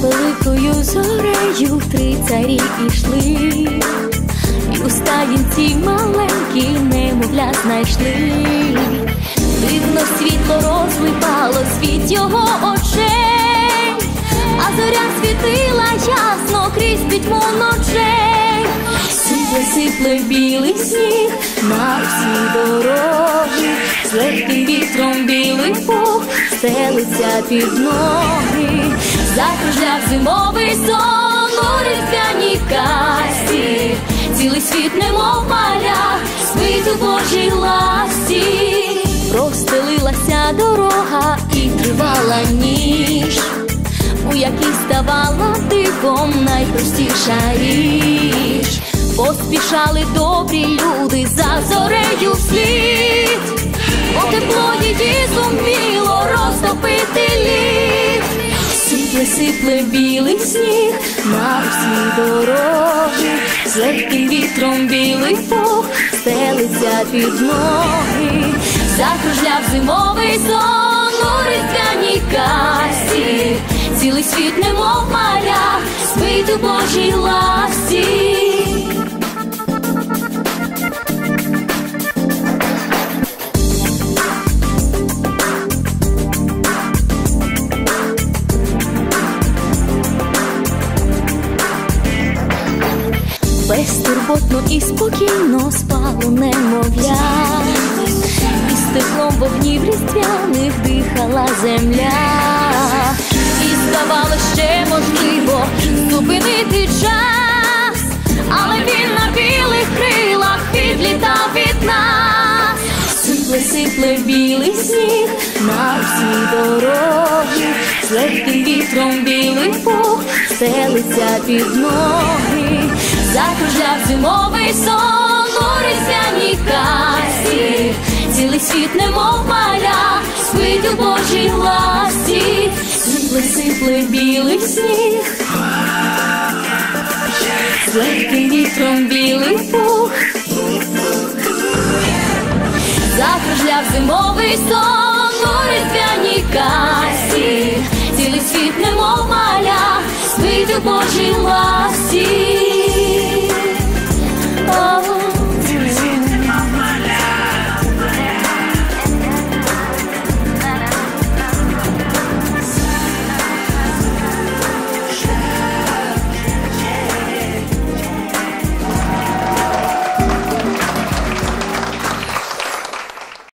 Великою зорею три царі ішли, і у стаїнці маленькі немовля знайшли. Дивно світло розлипало світ його очей, а зоря світила ясно крізь пітьму ночей. Сипле, сипле білий сніг на всі дороги, з легким вітром білий пух стелиться під ноги, закружляв зимовий сон у різдвяній касі, цілий світ немов маля, спить у Божій ласті, простелилася дорога і тривала ніж, у якій ставала дивом найпростіша річ. Поспішали добрі люди за зорею вслід, О тепло її сипле, сипле білий сніг на всі дороги, з легким вітром білий пух стелиться під ноги, закружляв зимовий сон у різдвяній касі, цілий світ немов маля, спить у Божій ласті. Безтурботно і спокійно спало немовля, і з теплом вогнів різдвяних дихала земля, і здавалось ще можливо зупинити час, але він на білих крилах підлітав від нас, сипле, сипле білий сніг на всі дороги, з легким вітром білий пух стелиться під ноги, закружляв зимовий сон у різдвяній касі, цілий світ немов маля, спить у Божій ласті, сипле, сипле білий сніг, з вітром білий пух. Закружляв зимовий сон у різдвяній касі, цілий світ немов маля, спить у Божій ласті. О,